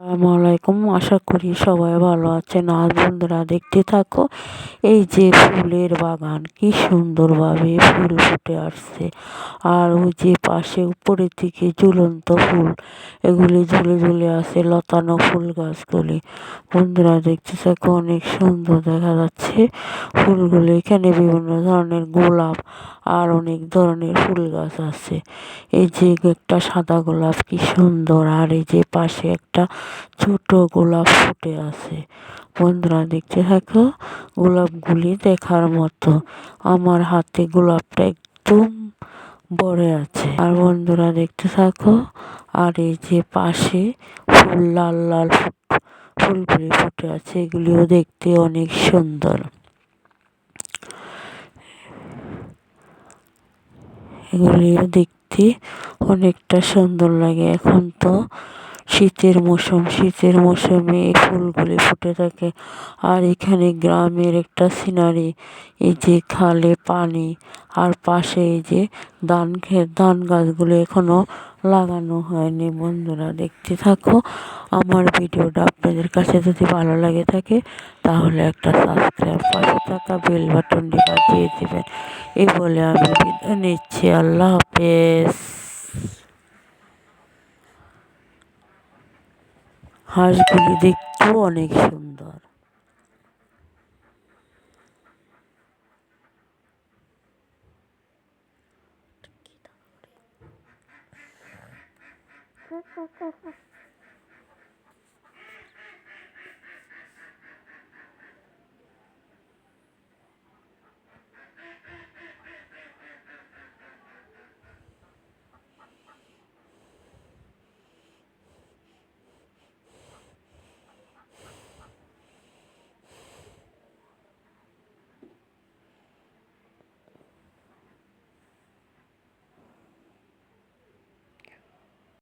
আসসালামু আলাইকুম। আশা করি সবাই ভালো আছেন। আর বন্ধুরা দেখতে থাকো, এই যে ফুলের বাগান, কি সুন্দরভাবে ফুল ফুটে আসছে। আর ওই যে পাশে উপরের দিকে ঝুলন্ত ফুল, এগুলি ঝুলে ঝুলে আছে লতানো ফুল গাছগুলি। বন্ধুরা দেখতে থাকো, অনেক সুন্দর দেখা যাচ্ছে। ফুলগুলি এখানে বিভিন্ন ধরনের গোলাপ আর অনেক ধরনের ফুল গাছ আছে। এই যে একটা সাদা গোলাপ, কি সুন্দর। আর এই যে পাশে একটা ছোট গোলাপ ফুটে আছে। বন্ধুরা, দেখতে থাকো, গোলাপগুলি দেখার মতো। আমার হাতে গোলাপটা একদম ভরে আছে। আর বন্ধুরা, দেখতে থাকো, আর এই যে পাশে ফুল, লাল লাল ফুলগুলি ফুটে আছে। এগুলিও দেখতে অনেক সুন্দর। এগুলিও দেখতে অনেকটা সুন্দর লাগে। এখন তো শীতের মৌসুম, শীতের মৌসুমে এই ফুলগুলি ফুটে থাকে। আর এখানে গ্রামের একটা সিনারি, এই যে খালে পানি, আর পাশে এই যে ধান ক্ষেত ধান গাছগুলো এখনও লাগানো হয়নি। বন্ধুরা, দেখতে থাকো। আমার ভিডিওটা আপনাদের কাছে যদি ভালো লাগে থাকে, তাহলে একটা সাবস্ক্রাইব পাশে থাকা বেল বাটনটি বাজিয়ে দেবেন। এই বলে আমি বিদায় নিচ্ছি। আল্লাহ হাফেজ। হাঁসগুলি দেখতেও অনেক সুন্দর Ha ha ha ha.